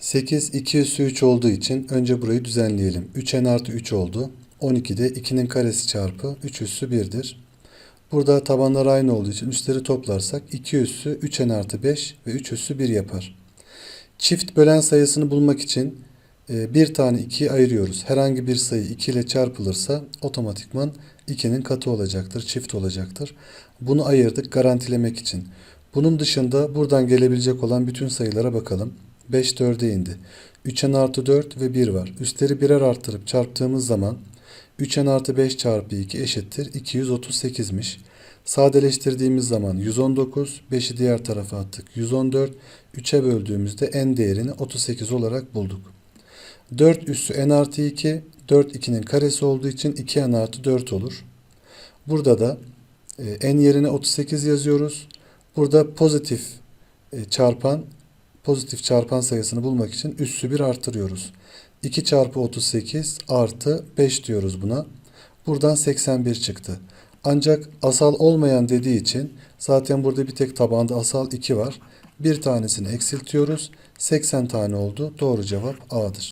8 2 üssü 3 olduğu için önce burayı düzenleyelim. 3n artı 3 oldu. 12'de 2'nin karesi çarpı 3 üssü 1'dir. Burada tabanlar aynı olduğu için üstleri toplarsak 2 üssü 3n artı 5 ve 3 üssü 1 yapar. Çift bölen sayısını bulmak için e, bir tane 2'yi ayırıyoruz. Herhangi bir sayı 2 ile çarpılırsa otomatikman 2'nin katı olacaktır, çift olacaktır. Bunu ayırdık garantilemek için. Bunun dışında buradan gelebilecek olan bütün sayılara bakalım. 5 4'e indi. 3n artı 4 ve 1 var. Üstleri birer arttırıp çarptığımız zaman 3n artı 5 çarpı 2 eşittir 238'miş. Sadeleştirdiğimiz zaman 119, 5'i diğer tarafa attık. 114, 3'e böldüğümüzde n değerini 38 olarak bulduk. 4 üssü n artı 2, 4 2'nin karesi olduğu için 2n artı 4 olur. Burada da e, n yerine 38 yazıyoruz. Burada pozitif e, çarpan pozitif çarpan sayısını bulmak için üssü 1 artırıyoruz. 2 çarpı 38 artı 5 diyoruz buna. Buradan 81 çıktı. Ancak asal olmayan dediği için zaten burada bir tek tabanda asal 2 var. Bir tanesini eksiltiyoruz. 80 tane oldu. Doğru cevap A'dır.